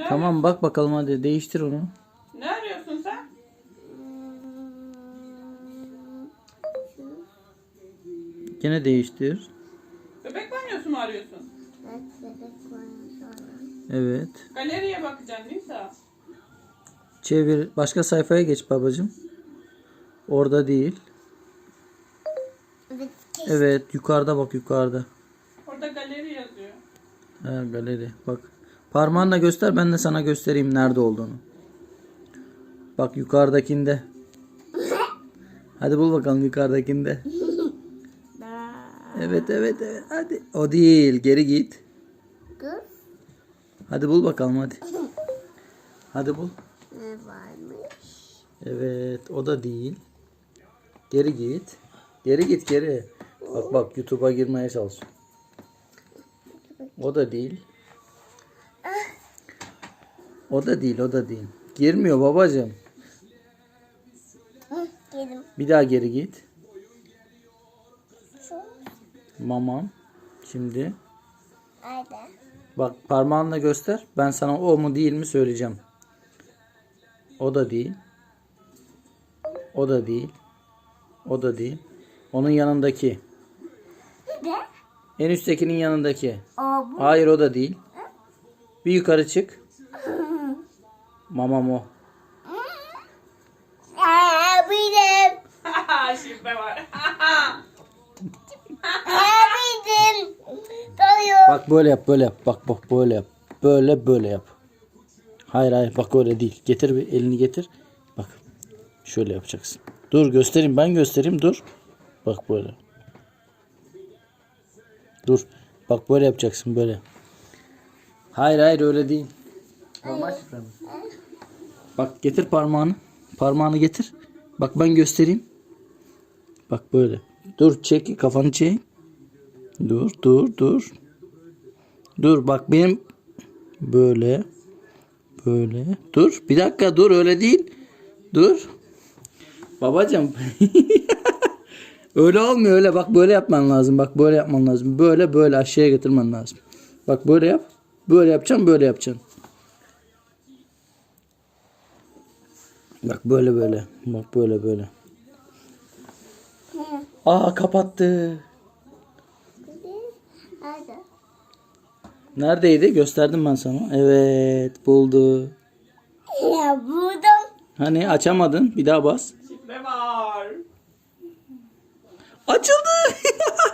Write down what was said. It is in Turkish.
Ne, Tamam bak bakalım hadi değiştir onu. ne arıyorsun sen? Gene değiştir. Bebek banyosu mu arıyorsun? Evet, bebek koymuş Evet. Galeriye bakacaksın Nisa. Çevir. Başka sayfaya geç babacığım. Orada değil. Evet, Evet yukarıda bak yukarıda. Orada galeri yazıyor. Ha, galeri bak. Parmağınla göster ben de sana göstereyim nerede olduğunu. Bak yukarıdakinde. Hadi bul bakalım yukarıdakinde. Evet evet evet hadi. O değil geri git. Hadi bul bakalım hadi. Hadi bul. ne varmış? Evet o da değil. Geri git. Geri git geri. Bak bak YouTube'a girmeye çalış. O da değil. O da değil o da değil. Girmiyor babacığım. Hı, Yedim. Bir daha geri git. Şu. Mamam. Şimdi. Nerede? Bak parmağınla göster. Ben sana o mu değil mi söyleyeceğim. O da değil. O da değil. O da değil. Onun yanındaki. Ne? En üsttekinin yanındaki. O bu. Hayır o da değil. Bir yukarı çık. Mamam o. Aa, benim. Şifre var. Aa, benim. Doyum. Bak böyle yap böyle yap. Bak bak böyle yap. Böyle böyle yap. Hayır hayır bak öyle değil. Getir bir elini getir. Bak. Şöyle yapacaksın. Dur göstereyim ben göstereyim dur. Bak böyle. Dur. Bak böyle yapacaksın böyle. Hayır hayır öyle değil. Normal şifre mi? Bak getir parmağını. Parmağını getir. Bak ben göstereyim. Bak böyle. Dur çek kafanı çek. Dur dur dur. Dur bak benim böyle böyle. Dur bir dakika dur öyle değil. Dur. Babacım. öyle olmuyor öyle bak böyle yapman lazım. Bak böyle yapman lazım. Böyle böyle aşağıya getirmen lazım. Bak böyle yap. Böyle yapacaksın böyle yapacaksın. Bak böyle böyle. Bak böyle böyle. Aa kapattı. Nerede? Neredeydi? Gösterdim ben sana. Evet buldu. Ya buldum. Hani açamadın. Bir daha bas. Şifre var. Açıldı.